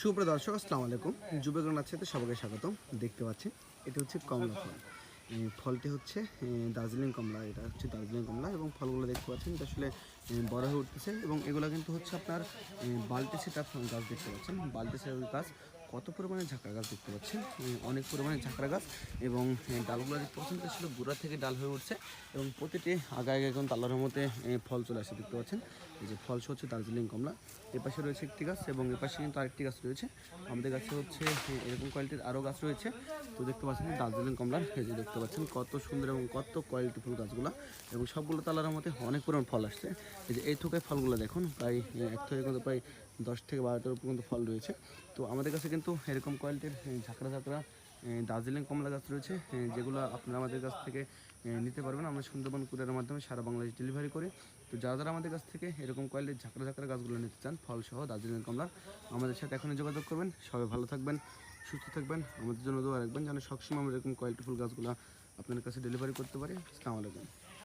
সুপ্রিয় দর্শক আসসালামু আলাইকুম। যুবগ্রাম আছে সবাইকে স্বাগত দেখতে পাচ্ছেন এটা হচ্ছে কমলা ফল। ফলটি হচ্ছে দার্জিলিং কমলা এটা হচ্ছে দার্জিলিং কমলা এবং ফলগুলো দেখতে পাচ্ছেন এটা আসলে বড় হয়ে উঠতেছে এবং এগুলো কিন্তু হচ্ছে আপনার এ, বালতি সেটা গাছ দেখতে পাচ্ছেন। বালতি সেটা গাছ কত পরিমাণে ঝাঁকড়া গাছ দেখতে পাচ্ছেন? অনেক পরিমাণে ঝাঁকড়া গাছ এবং ডালগুলো দেখতে পাচ্ছেন আসলে গোড়া থেকে ডাল হয়ে উঠছে এবং প্রতিটি আগে আগে এখন তালার মধ্যে ফল চলে আসে দেখতে পাচ্ছেন। এই যে ফল হচ্ছে দার্জিলিং কমলা। এর পাশে রয়েছে একটি গাছ এবং এর পাশে কিন্তু আরেকটি গাছ রয়েছে। আমাদের গাছে হচ্ছে এরকম কোয়ালিটির আরও গাছ রয়েছে। তো দেখতে পাচ্ছেন দার্জিলিং কমলার, এই যে দেখতে পাচ্ছেন কত সুন্দর এবং কত কোয়ালিটিফুল গাছগুলো এবং সবগুলো তালার মধ্যে অনেক পরিমাণ ফল আসছে। এই যে এই থোকায় ফলগুলো দেখুন, প্রায় এক থেকে কিন্তু প্রায় দশ থেকে বারোটার পর্যন্ত ফল রয়েছে। তো আমাদের কাছে কিন্তু এরকম কোয়ালিটির ঝাঁকড়া ঝাঁকড়া দার্জিলিং কমলা গাছ রয়েছে যেগুলো আপনারা আমাদের কাছ থেকে নিতে পারবেন আমরা সুন্দরবন কুরিয়ারের মাধ্যমে সারা বাংলাদেশ ডেলিভারি করি। তো যারা যারা আমাদের কাছ থেকে এরকম কোয়ালিটির ঝাঁকড়া ঝাঁকড়া গাছগুলো নিতে চান ফল সহ দার্জিলিং কমলা, আমাদের সাথে এখনই যোগাযোগ করবেন। সবাই ভালো থাকবেন, সুস্থ থাকবেন। আমাদের জন্য দোয়া রাখবেন যেন সবসময় আমরা এরকম কোয়ালিটিফুল গাছগুলো আপনার কাছে ডেলিভারি করতে পারি। আসসালামু আলাইকুম।